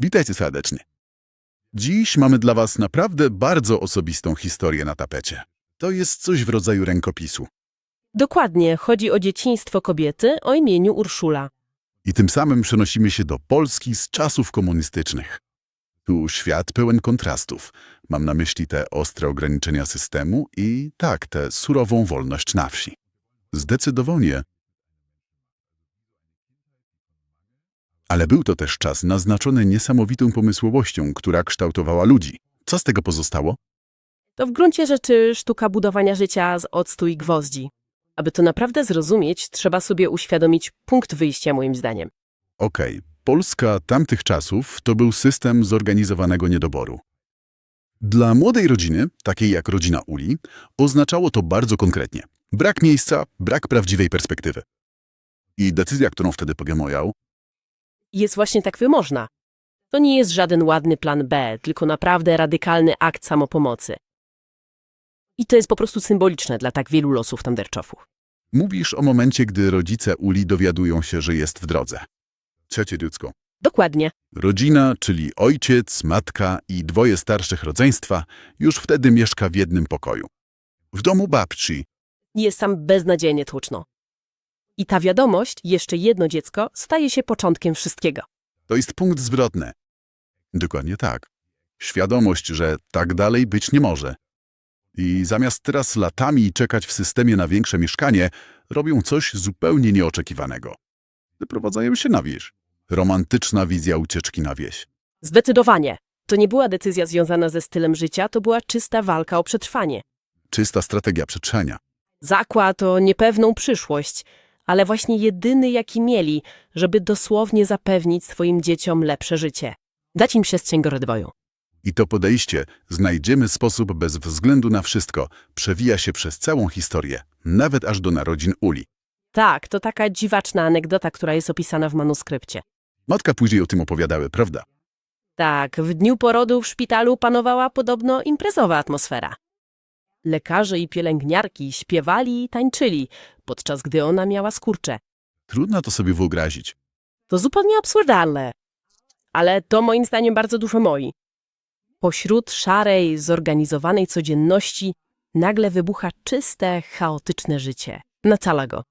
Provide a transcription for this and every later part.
Witajcie serdecznie. Dziś mamy dla Was naprawdę bardzo osobistą historię na tapecie. To jest coś w rodzaju rękopisu. Dokładnie, chodzi o dzieciństwo kobiety o imieniu Urszula. I tym samym przenosimy się do Polski z czasów komunistycznych. Tu świat pełen kontrastów. Mam na myśli te ostre ograniczenia systemu i tak, tę surową wolność na wsi. Zdecydowanie. Ale był to też czas naznaczony niesamowitą pomysłowością, która kształtowała ludzi. Co z tego pozostało? To w gruncie rzeczy sztuka budowania życia z octu i gwoździ. Aby to naprawdę zrozumieć, trzeba sobie uświadomić punkt wyjścia, moim zdaniem. Okej, Polska tamtych czasów to był system zorganizowanego niedoboru. Dla młodej rodziny, takiej jak rodzina Uli, oznaczało to bardzo konkretnie. Brak miejsca, brak prawdziwej perspektywy. I decyzja, którą wtedy podjął, Jest właśnie tak wymożna. To nie jest żaden ładny plan B, tylko naprawdę radykalny akt samopomocy. I to jest po prostu symboliczne dla tak wielu losów Tanderczofów. mówisz o momencie, gdy rodzice Uli dowiadują się, że jest w drodze. Trzecie dziecko. Dokładnie. Rodzina, czyli ojciec, matka i dwoje starszych rodzeństwa, już wtedy mieszka w jednym pokoju. W domu babci, Jest sam beznadziejnie tłuczno. I ta wiadomość, jeszcze jedno dziecko, staje się początkiem wszystkiego. To jest punkt zwrotny. Dokładnie tak. Świadomość, że tak dalej być nie może. I zamiast teraz latami czekać w systemie na większe mieszkanie, robią coś zupełnie nieoczekiwanego. Wyprowadzają się na wieś. Romantyczna wizja ucieczki na wieś. Zdecydowanie. To nie była decyzja związana ze stylem życia, to była czysta walka o przetrwanie. Czysta strategia przetrzenia. Zakład o niepewną przyszłość, ale właśnie jedyny, jaki mieli, żeby dosłownie zapewnić swoim dzieciom lepsze życie. Dać im przestrzeń do rozwoju. I to podejście znajdziemy sposób bez względu na wszystko, przewija się przez całą historię, nawet aż do narodzin Uli. Tak, to taka dziwaczna anegdota, która jest opisana w manuskrypcie. Matka później o tym opowiadały, prawda? Tak, w dniu porodu w szpitalu panowała podobno imprezowa atmosfera. Lekarze i pielęgniarki śpiewali i tańczyli, podczas gdy ona miała skurcze. Trudno to sobie wyobrazić. To zupełnie absurdalne. Ale to moim zdaniem bardzo dużo moi. Pośród szarej, zorganizowanej codzienności nagle wybucha czyste, chaotyczne życie. Na całego.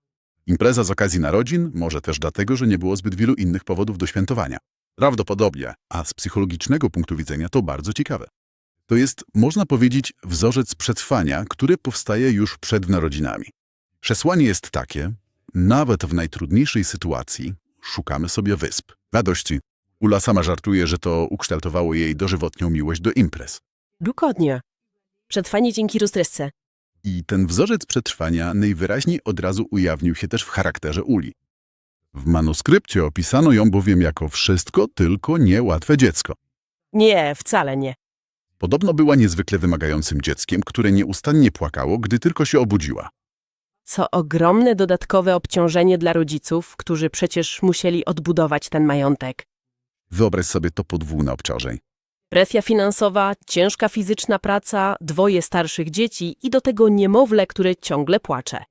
Impreza z okazji narodzin, może też dlatego, że nie było zbyt wielu innych powodów do świętowania. Prawdopodobnie, a z psychologicznego punktu widzenia to bardzo ciekawe. To jest, można powiedzieć, wzorzec przetrwania, który powstaje już przed narodzinami. Przesłanie jest takie, nawet w najtrudniejszej sytuacji szukamy sobie wysp, radości. Ula sama żartuje, że to ukształtowało jej dożywotnią miłość do imprez. Dokładnie. Przetrwanie dzięki roztresce. I ten wzorzec przetrwania najwyraźniej od razu ujawnił się też w charakterze Uli. W manuskrypcie opisano ją bowiem jako wszystko, tylko niełatwe dziecko. Nie, wcale nie. Podobno była niezwykle wymagającym dzieckiem, które nieustannie płakało, gdy tylko się obudziła. Co ogromne dodatkowe obciążenie dla rodziców, którzy przecież musieli odbudować ten majątek. Wyobraź sobie to podwójne obciążeń. Presja finansowa, ciężka fizyczna praca, dwoje starszych dzieci i do tego niemowlę, które ciągle płacze.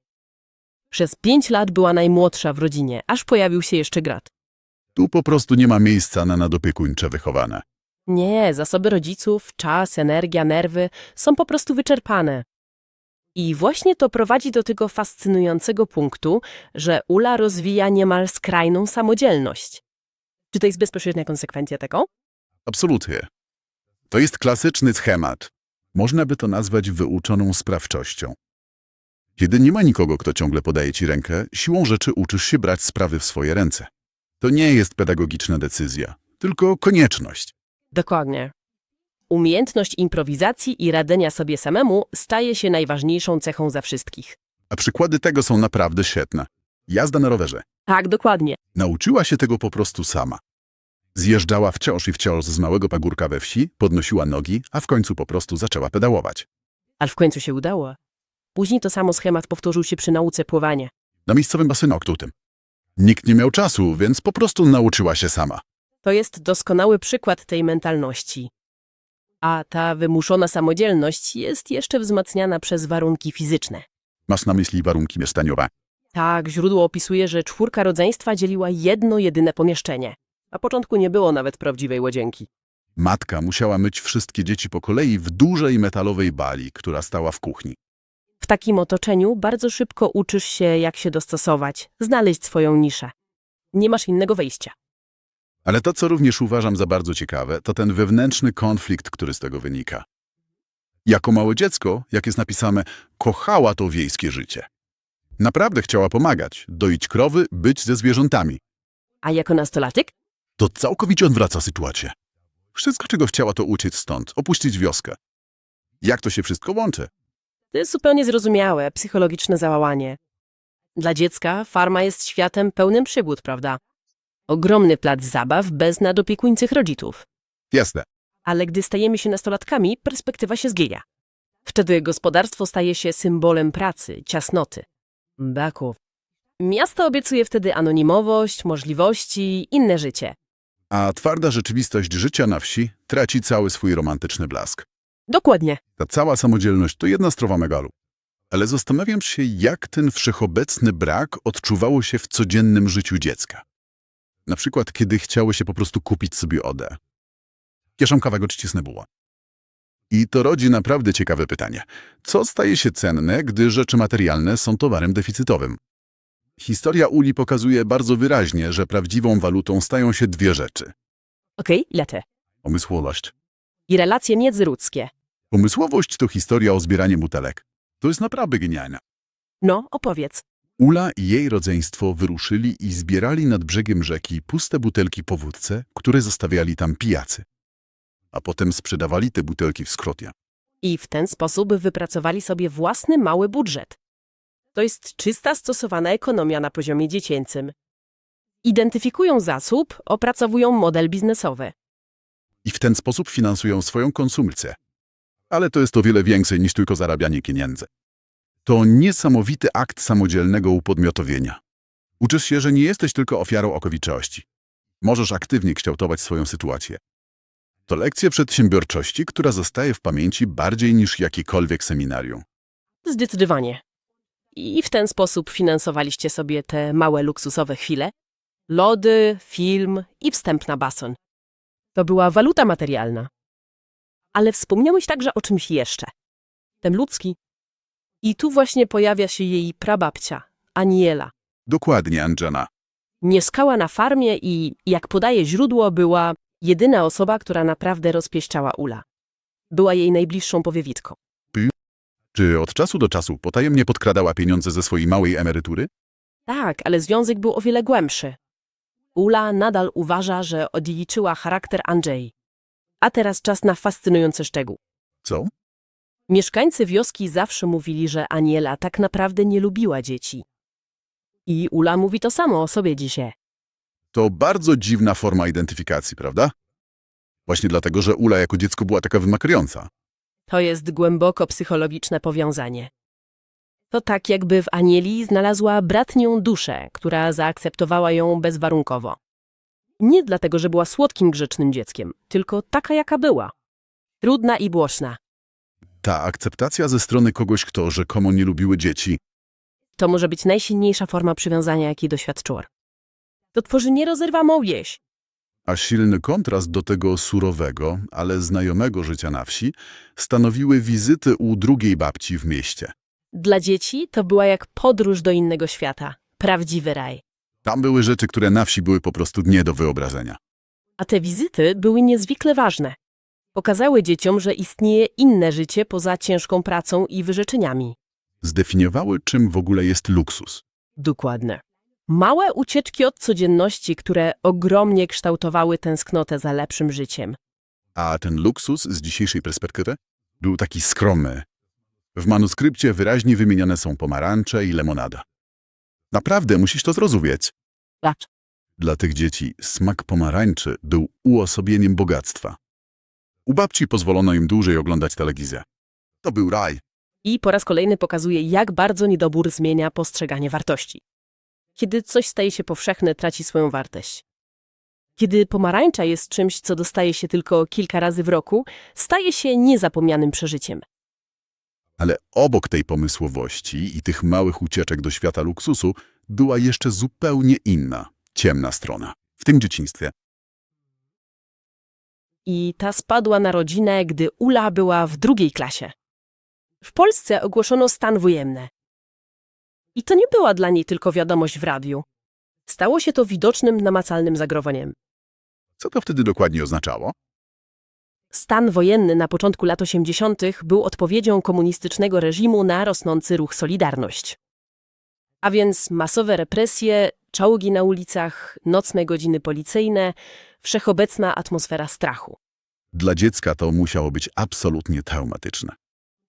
Przez pięć lat była najmłodsza w rodzinie, aż pojawił się jeszcze grat. Tu po prostu nie ma miejsca na nadopiekuńcze wychowane. Nie, zasoby rodziców, czas, energia, nerwy są po prostu wyczerpane. I właśnie to prowadzi do tego fascynującego punktu, że Ula rozwija niemal skrajną samodzielność. Czy to jest bezpośrednia konsekwencja tego? Absolutnie. To jest klasyczny schemat. Można by to nazwać wyuczoną sprawczością. Kiedy nie ma nikogo, kto ciągle podaje ci rękę, siłą rzeczy uczysz się brać sprawy w swoje ręce. To nie jest pedagogiczna decyzja, tylko konieczność. Dokładnie. Umiejętność improwizacji i radzenia sobie samemu staje się najważniejszą cechą za wszystkich. A przykłady tego są naprawdę świetne. Jazda na rowerze. Tak, dokładnie. Nauczyła się tego po prostu sama. Zjeżdżała wciąż i wciąż z małego pagórka we wsi, podnosiła nogi, a w końcu po prostu zaczęła pedałować. Ale w końcu się udało. Później to samo schemat powtórzył się przy nauce pływania. Na miejscowym basenu tym. Nikt nie miał czasu, więc po prostu nauczyła się sama. To jest doskonały przykład tej mentalności. A ta wymuszona samodzielność jest jeszcze wzmacniana przez warunki fizyczne. Masz na myśli warunki mieszkaniowe. Tak, źródło opisuje, że czwórka rodzeństwa dzieliła jedno jedyne pomieszczenie. Na początku nie było nawet prawdziwej łazienki. Matka musiała myć wszystkie dzieci po kolei w dużej metalowej bali, która stała w kuchni. W takim otoczeniu bardzo szybko uczysz się, jak się dostosować, znaleźć swoją niszę. Nie masz innego wyjścia. Ale to, co również uważam za bardzo ciekawe, to ten wewnętrzny konflikt, który z tego wynika. Jako małe dziecko, jak jest napisane, kochała to wiejskie życie. Naprawdę chciała pomagać, doić krowy, być ze zwierzętami. A jako nastolatek? To całkowicie odwraca sytuację. Wszystko, czego chciała, to uciec stąd, opuścić wioskę. Jak to się wszystko łączy? To jest zupełnie zrozumiałe, psychologiczne załamanie. Dla dziecka farma jest światem pełnym przygód, prawda? Ogromny plac zabaw bez nadopiekuńcych rodziców. Jasne. Ale gdy stajemy się nastolatkami, perspektywa się zginia. Wtedy gospodarstwo staje się symbolem pracy, ciasnoty, braków. Miasto obiecuje wtedy anonimowość, możliwości, inne życie. A twarda rzeczywistość życia na wsi traci cały swój romantyczny blask. Dokładnie. Ta cała samodzielność to jedna strofa megalu. Ale zastanawiam się, jak ten wszechobecny brak odczuwało się w codziennym życiu dziecka. Na przykład, kiedy chciało się po prostu kupić sobie odę. Kieszonkowego czy cisnębuła. I to rodzi naprawdę ciekawe pytanie. Co staje się cenne, gdy rzeczy materialne są towarem deficytowym? Historia Uli pokazuje bardzo wyraźnie, że prawdziwą walutą stają się dwie rzeczy. Okej, lete. Pomysłowość. I relacje międzyludzkie. Pomysłowość to historia o zbieraniu butelek. To jest naprawdę genialne. No, opowiedz. Ula i jej rodzeństwo wyruszyli i zbierali nad brzegiem rzeki puste butelki po wódce, które zostawiali tam pijacy. A potem sprzedawali te butelki w skrotie. I w ten sposób wypracowali sobie własny mały budżet. To jest czysta stosowana ekonomia na poziomie dziecięcym. Identyfikują zasób, opracowują model biznesowy. I w ten sposób finansują swoją konsumpcję. Ale to jest o wiele więcej niż tylko zarabianie pieniędzy. To niesamowity akt samodzielnego upodmiotowienia. Uczysz się, że nie jesteś tylko ofiarą okowiczości. Możesz aktywnie kształtować swoją sytuację. To lekcja przedsiębiorczości, która zostaje w pamięci bardziej niż jakiekolwiek seminarium. Zdecydowanie. I w ten sposób finansowaliście sobie te małe luksusowe chwile? Lody, film i wstęp na basen. To była waluta materialna. Ale wspomniałeś także o czymś jeszcze. Ten ludzki. I tu właśnie pojawia się jej prababcia, Aniela. Dokładnie, Anjana. Mieszkała na farmie i, jak podaje źródło, była jedyna osoba, która naprawdę rozpieściała Ula. Była jej najbliższą powiewitką. Czy od czasu do czasu potajemnie podkradała pieniądze ze swojej małej emerytury? Tak, ale związek był o wiele głębszy. Ula nadal uważa, że odziedziczyła charakter Andrzej. A teraz czas na fascynujący szczegół. Co? Mieszkańcy wioski zawsze mówili, że Aniela tak naprawdę nie lubiła dzieci. I Ula mówi to samo o sobie dzisiaj. To bardzo dziwna forma identyfikacji, prawda? Właśnie dlatego, że Ula jako dziecko była taka wymagająca. To jest głęboko psychologiczne powiązanie. To tak, jakby w Anieli znalazła bratnią duszę, która zaakceptowała ją bezwarunkowo. Nie dlatego, że była słodkim, grzecznym dzieckiem, tylko taka, jaka była. Trudna i głośna. Ta akceptacja ze strony kogoś, kto rzekomo nie lubiły dzieci, To może być najsilniejsza forma przywiązania, jakiej doświadczyła. To tworzy nierozerwamą więź. a silny kontrast do tego surowego, ale znajomego życia na wsi stanowiły wizyty u drugiej babci w mieście. Dla dzieci to była jak podróż do innego świata. Prawdziwy raj. Tam były rzeczy, które na wsi były po prostu nie do wyobrażenia. A te wizyty były niezwykle ważne. Pokazały dzieciom, że istnieje inne życie poza ciężką pracą i wyrzeczeniami. Zdefiniowały, czym w ogóle jest luksus. Dokładnie. Małe ucieczki od codzienności, które ogromnie kształtowały tęsknotę za lepszym życiem. A ten luksus z dzisiejszej perspektywy był taki skromny. W manuskrypcie wyraźnie wymieniane są pomarańcze i lemonada. Naprawdę musisz to zrozumieć. Patrz. Dla tych dzieci smak pomarańczy był uosobieniem bogactwa. U babci pozwolono im dłużej oglądać telewizję. To był raj. I po raz kolejny pokazuje, jak bardzo niedobór zmienia postrzeganie wartości. Kiedy coś staje się powszechne, traci swoją wartość. Kiedy pomarańcza jest czymś, co dostaje się tylko kilka razy w roku, staje się niezapomnianym przeżyciem. Ale obok tej pomysłowości i tych małych ucieczek do świata luksusu była jeszcze zupełnie inna, ciemna strona. W tym dzieciństwie I ta spadła na rodzinę, gdy Ula była w drugiej klasie. W Polsce ogłoszono stan wojenny. I to nie była dla niej tylko wiadomość w radiu. Stało się to widocznym, namacalnym zagrożeniem. Co to wtedy dokładnie oznaczało? Stan wojenny na początku lat 80. był odpowiedzią komunistycznego reżimu na rosnący ruch Solidarność. A więc masowe represje, czołgi na ulicach, nocne godziny policyjne, wszechobecna atmosfera strachu. Dla dziecka to musiało być absolutnie traumatyczne.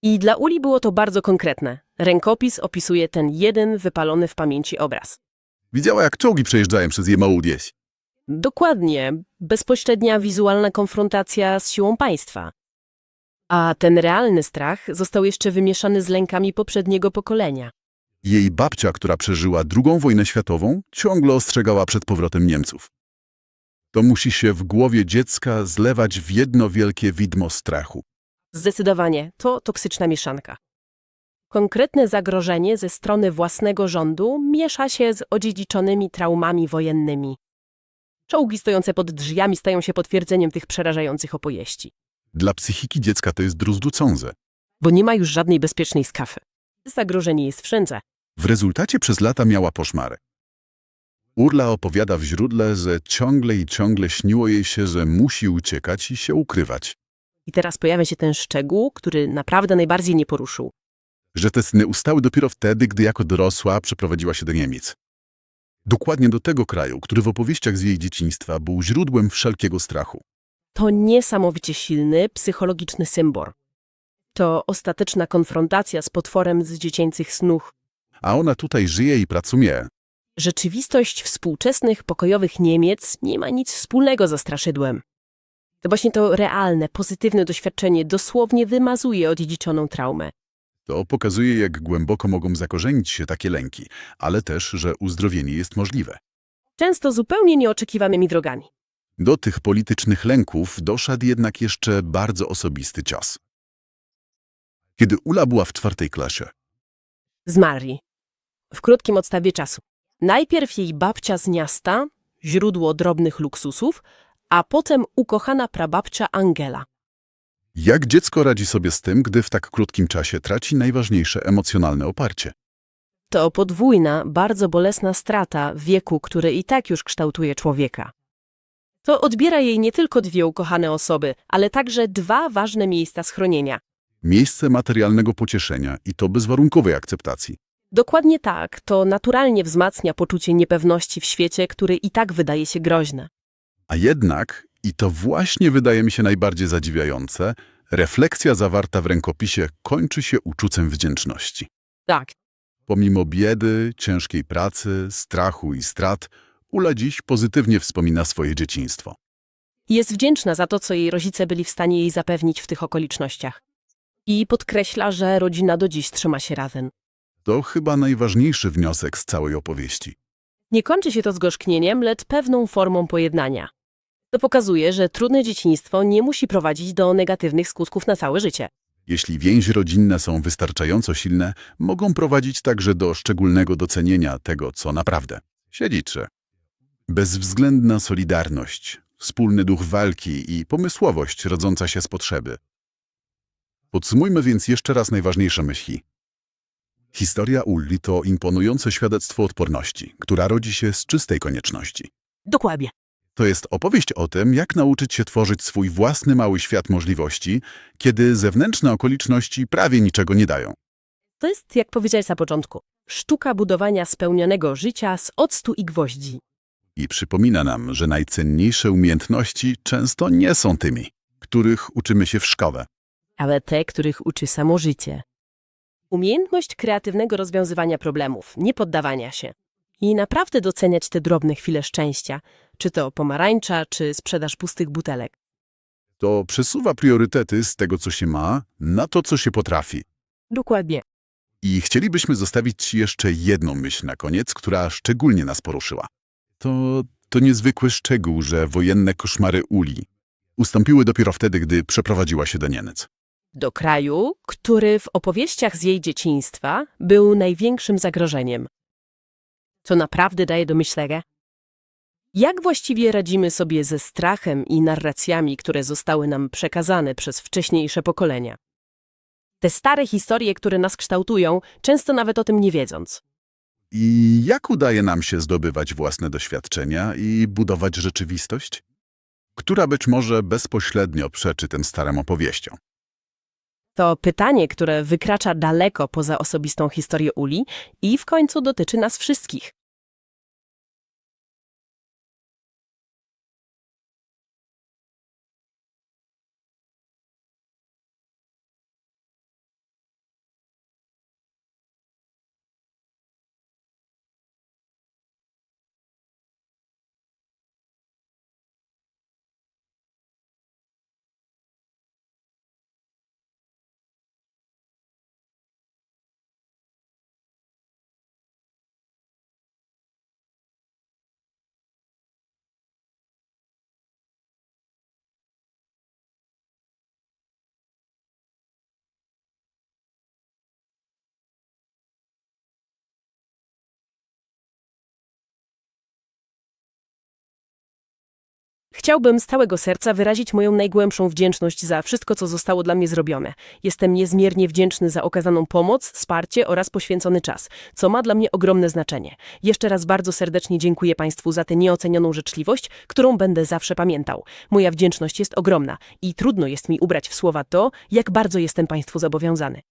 I dla Uli było to bardzo konkretne. Rękopis opisuje ten jeden wypalony w pamięci obraz. Widziała, jak czołgi przejeżdżają przez Jemaudieś. Dokładnie, bezpośrednia wizualna konfrontacja z siłą państwa. A ten realny strach został jeszcze wymieszany z lękami poprzedniego pokolenia. Jej babcia, która przeżyła II wojnę światową, ciągle ostrzegała przed powrotem Niemców. To musi się w głowie dziecka zlewać w jedno wielkie widmo strachu. Zdecydowanie, to toksyczna mieszanka. Konkretne zagrożenie ze strony własnego rządu miesza się z odziedziczonymi traumami wojennymi. Czołgi stojące pod drzwiami stają się potwierdzeniem tych przerażających opowieści, Dla psychiki dziecka to jest druzducące. bo nie ma już żadnej bezpiecznej skafy. Zagrożenie jest wszędzie. W rezultacie przez lata miała poszmary. Urla opowiada w źródle, że ciągle i ciągle śniło jej się, że musi uciekać i się ukrywać. I teraz pojawia się ten szczegół, który naprawdę najbardziej nie poruszył. Że te sny ustały dopiero wtedy, gdy jako dorosła przeprowadziła się do Niemiec. Dokładnie do tego kraju, który w opowieściach z jej dzieciństwa był źródłem wszelkiego strachu. To niesamowicie silny, psychologiczny symbol. To ostateczna konfrontacja z potworem z dziecięcych snów. A ona tutaj żyje i pracuje. Rzeczywistość współczesnych, pokojowych Niemiec nie ma nic wspólnego ze straszydłem. To właśnie to realne, pozytywne doświadczenie dosłownie wymazuje odziedziczoną traumę. To pokazuje, jak głęboko mogą zakorzenić się takie lęki, ale też, że uzdrowienie jest możliwe. Często zupełnie nieoczekiwanymi drogami. Do tych politycznych lęków doszedł jednak jeszcze bardzo osobisty cios. Kiedy Ula była w czwartej klasie, Zmarli. W krótkim odstawie czasu. Najpierw jej babcia z miasta, źródło drobnych luksusów, a potem ukochana prababcia Angela. jak dziecko radzi sobie z tym, gdy w tak krótkim czasie traci najważniejsze emocjonalne oparcie? To podwójna, bardzo bolesna strata wieku, który i tak już kształtuje człowieka. To odbiera jej nie tylko dwie ukochane osoby, ale także dwa ważne miejsca schronienia. Miejsce materialnego pocieszenia i to bezwarunkowej akceptacji. Dokładnie tak, to naturalnie wzmacnia poczucie niepewności w świecie, który i tak wydaje się groźny. A jednak, i to właśnie wydaje mi się najbardziej zadziwiające, refleksja zawarta w rękopisie kończy się uczuciem wdzięczności. Tak. Pomimo biedy, ciężkiej pracy, strachu i strat, Ula dziś pozytywnie wspomina swoje dzieciństwo. Jest wdzięczna za to, co jej rodzice byli w stanie jej zapewnić w tych okolicznościach. I podkreśla, że rodzina do dziś trzyma się razem. To chyba najważniejszy wniosek z całej opowieści. Nie kończy się to zgorzknieniem, lecz pewną formą pojednania. To pokazuje, że trudne dzieciństwo nie musi prowadzić do negatywnych skutków na całe życie. Jeśli więzi rodzinne są wystarczająco silne, mogą prowadzić także do szczególnego docenienia tego, co naprawdę się liczy. Bezwzględna solidarność, wspólny duch walki i pomysłowość rodząca się z potrzeby. Podsumujmy więc jeszcze raz najważniejsze myśli. Historia Ulli to imponujące świadectwo odporności, która rodzi się z czystej konieczności. Dokładnie. To jest opowieść o tym, jak nauczyć się tworzyć swój własny mały świat możliwości, kiedy zewnętrzne okoliczności prawie niczego nie dają. To jest, jak powiedziałeś na początku, sztuka budowania spełnionego życia z octu i gwoździ. I przypomina nam, że najcenniejsze umiejętności często nie są tymi, których uczymy się w szkole. ale te, których uczy samo życie. Umiejętność kreatywnego rozwiązywania problemów, nie poddawania się. I naprawdę doceniać te drobne chwile szczęścia, czy to pomarańcza, czy sprzedaż pustych butelek. To przesuwa priorytety z tego, co się ma, na to, co się potrafi. Dokładnie. I chcielibyśmy zostawić Ci jeszcze jedną myśl na koniec, która szczególnie nas poruszyła. To, to niezwykły szczegół, że wojenne koszmary Uli ustąpiły dopiero wtedy, gdy przeprowadziła się do Niemiec. Do kraju, który w opowieściach z jej dzieciństwa był największym zagrożeniem. To naprawdę daje do myślenia. Jak właściwie radzimy sobie ze strachem i narracjami, które zostały nam przekazane przez wcześniejsze pokolenia? Te stare historie, które nas kształtują, często nawet o tym nie wiedząc. I jak udaje nam się zdobywać własne doświadczenia i budować rzeczywistość, która być może bezpośrednio przeczy tym starym opowieściom? To pytanie, które wykracza daleko poza osobistą historię Uli i w końcu dotyczy nas wszystkich. Chciałbym z całego serca wyrazić moją najgłębszą wdzięczność za wszystko, co zostało dla mnie zrobione. Jestem niezmiernie wdzięczny za okazaną pomoc, wsparcie oraz poświęcony czas, co ma dla mnie ogromne znaczenie. Jeszcze raz bardzo serdecznie dziękuję Państwu za tę nieocenioną życzliwość, którą będę zawsze pamiętał. Moja wdzięczność jest ogromna i trudno jest mi ubrać w słowa to, jak bardzo jestem Państwu zobowiązany.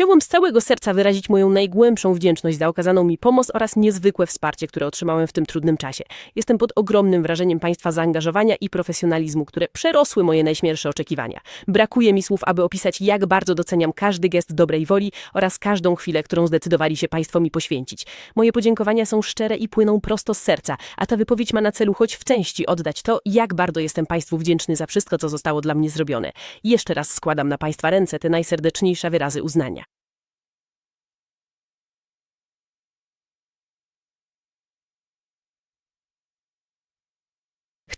Chciałbym z całego serca wyrazić moją najgłębszą wdzięczność za okazaną mi pomoc oraz niezwykłe wsparcie, które otrzymałem w tym trudnym czasie. Jestem pod ogromnym wrażeniem Państwa zaangażowania i profesjonalizmu, które przerosły moje najśmielsze oczekiwania. Brakuje mi słów, aby opisać, jak bardzo doceniam każdy gest dobrej woli oraz każdą chwilę, którą zdecydowali się Państwo mi poświęcić. Moje podziękowania są szczere i płyną prosto z serca, a ta wypowiedź ma na celu choć w części oddać to, jak bardzo jestem Państwu wdzięczny za wszystko, co zostało dla mnie zrobione. Jeszcze raz składam na Państwa ręce te najserdeczniejsze wyrazy uznania.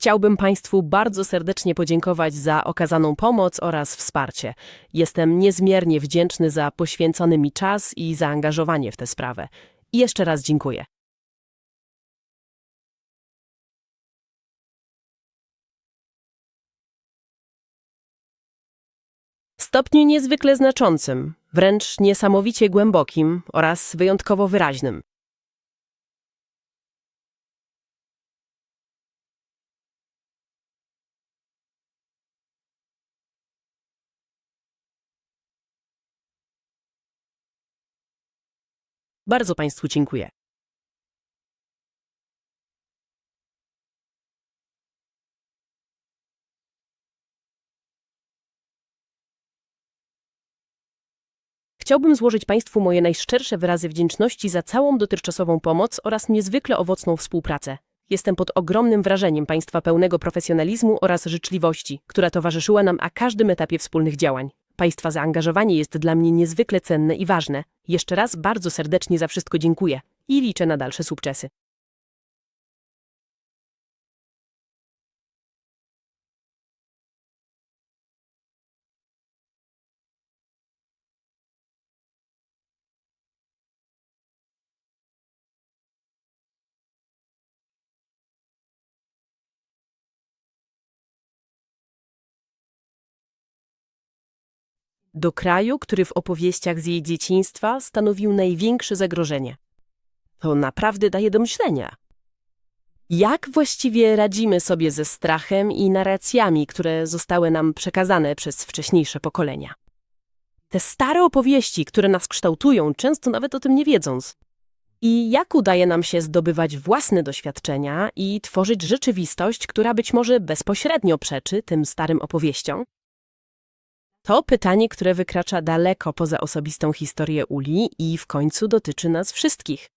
Chciałbym Państwu bardzo serdecznie podziękować za okazaną pomoc oraz wsparcie. Jestem niezmiernie wdzięczny za poświęcony mi czas i zaangażowanie w tę sprawę. I jeszcze raz dziękuję. Stopniu niezwykle znaczącym, wręcz niesamowicie głębokim oraz wyjątkowo wyraźnym. Bardzo Państwu dziękuję. Chciałbym złożyć Państwu moje najszczersze wyrazy wdzięczności za całą dotychczasową pomoc oraz niezwykle owocną współpracę. Jestem pod ogromnym wrażeniem Państwa pełnego profesjonalizmu oraz życzliwości, która towarzyszyła nam na każdym etapie wspólnych działań. Państwa zaangażowanie jest dla mnie niezwykle cenne i ważne. Jeszcze raz bardzo serdecznie za wszystko dziękuję i liczę na dalsze sukcesy. Do kraju, który w opowieściach z jej dzieciństwa stanowił największe zagrożenie. To naprawdę daje do myślenia. Jak właściwie radzimy sobie ze strachem i narracjami, które zostały nam przekazane przez wcześniejsze pokolenia? Te stare opowieści, które nas kształtują, często nawet o tym nie wiedząc. I jak udaje nam się zdobywać własne doświadczenia i tworzyć rzeczywistość, która być może bezpośrednio przeczy tym starym opowieściom? To pytanie, które wykracza daleko poza osobistą historię Uli i w końcu dotyczy nas wszystkich.